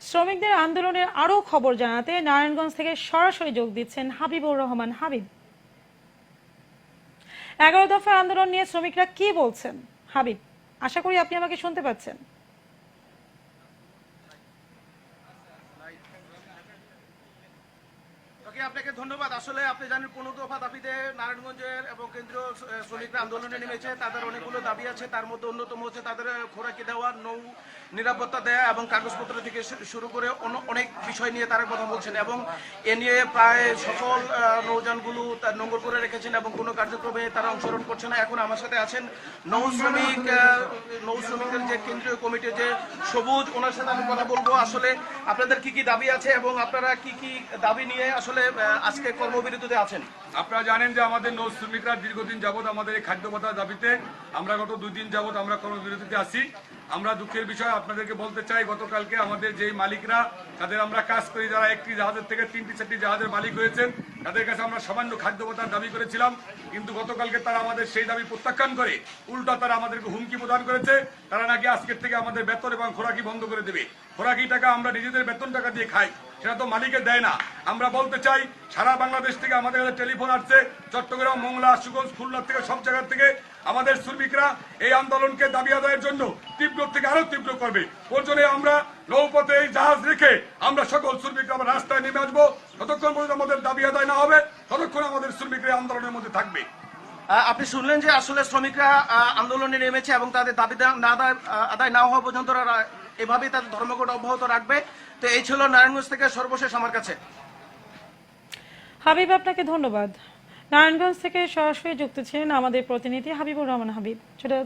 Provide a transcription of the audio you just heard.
শ্রমিকদের আন্দোলনের আরও খবর জানাতে নারায়ণগঞ্জ থেকে সরাসরি যোগ দিচ্ছেন হাবিবুর রহমান। হাবিব, এগারো দফা আন্দোলন নিয়ে শ্রমিকরা কি বলছেন? হাবিব, আশা করি আপনি আমাকে শুনতে পাচ্ছেন। ওকে আপনাকে ধন্যবাদ। আসলে আপনি জানেন পনেরো দফা দাবিতে নারায়ণগঞ্জের এবং কেন্দ্রীয় শ্রমিকরা আন্দোলনে নেমেছে। তাদের অনেকগুলো দাবি আছে। তার মধ্যে অন্যতম হচ্ছে তাদের খোরাকি দেওয়া, নৌ নিরাপত্তা দেয়া এবং কাগজপত্র থেকে শুরু করে অনেক বিষয় নিয়ে তারা কথা বলছেন এবং এ নিয়ে প্রায় সকল নৌযানগুলো তার নোংর করে রেখেছেন এবং কোনো কার্যক্রমে তারা অংশগ্রহণ করছে না। এখন আমার সাথে আছেন নৌ শ্রমিক নৌ শ্রমিকের যে কেন্দ্রীয় কমিটি যে সবুজ, ওনার সাথে আমি কথা বলব। আসলে আপনাদের কি কি দাবি আছে এবং আপনারা কি কি দাবি নিয়ে আসলে আজকে কর্মবিরতিতে আছেন। আপনারা জানেন যে আমাদের নৌ শ্রমিকরা দীর্ঘদিন যাবত আমাদের এই খাদ্য ভাতার দাবিতে আমরা গত দুই দিন যাবত আমরা কর্মবিরতিতে আছি। আমরা দুঃখের বিষয় আপনাদেরকে বলতে চাই, গতকালকে আমাদের যেই মালিকরা, তাদের আমরা কাজ করি, যারা একটি জাহাজের থেকে তিনটি, চারটি জাহাজের মালিক হয়েছেন, তাদের কাছে আমরা সামান্য খাদ্য ভাতার দাবি করেছিলাম, কিন্তু গতকালকে তারা আমাদের সেই দাবি প্রত্যাখ্যান করে, উল্টা তারা আমাদেরকে হুমকি প্রদান করেছে, তারা নাকি আজকের থেকে আমাদের বেতন এবং খোরাকি বন্ধ করে দেবে। খোরাকি টাকা আমরা নিজেদের বেতন টাকা দিয়ে খাই, সেটা তো মালিকে দেয় না। আমরা বলতে চাই, সারা বাংলাদেশ থেকে আমাদের কাছে টেলিফোন আসছে, চট্টগ্রাম, মোংলা, সুগঞ্জ, খুলনা থেকে, সব জায়গা থেকে আমাদের শ্রমিকরা এই আন্দোলনকে দাবি আদায়ের জন্য তীব্র থেকে আরও তীব্র করবে। প্রয়োজনে আমরা নৌপথে এই জাহাজ রেখে আমরা সকল শ্রমিকরা আমরা রাস্তায় নেমে আসব। যতক্ষণ পর্যন্ত আমাদের দাবি আদায় না হবে ততক্ষণ আমাদের শ্রমিকরা আন্দোলনের মধ্যে থাকবে। আপনি শুনলেন যে আসলে শ্রমিকরা আন্দোলনে নেমেছে এবং তাদের দাবি না আদায় না হওয়া পর্যন্ত তারা এভাবেই তাদের ধর্মঘট অব্যাহত রাখবে। তো এই ছিল নারায়ণগঞ্জ থেকে সর্বশেষ আমার কাছে। হাবিব আপনাকে ধন্যবাদ। নারায়ণগঞ্জ থেকে সরাসরি যুক্ত ছিলেন আমাদের প্রতিনিধি হাবিবুর রহমান হাবিব। সেটা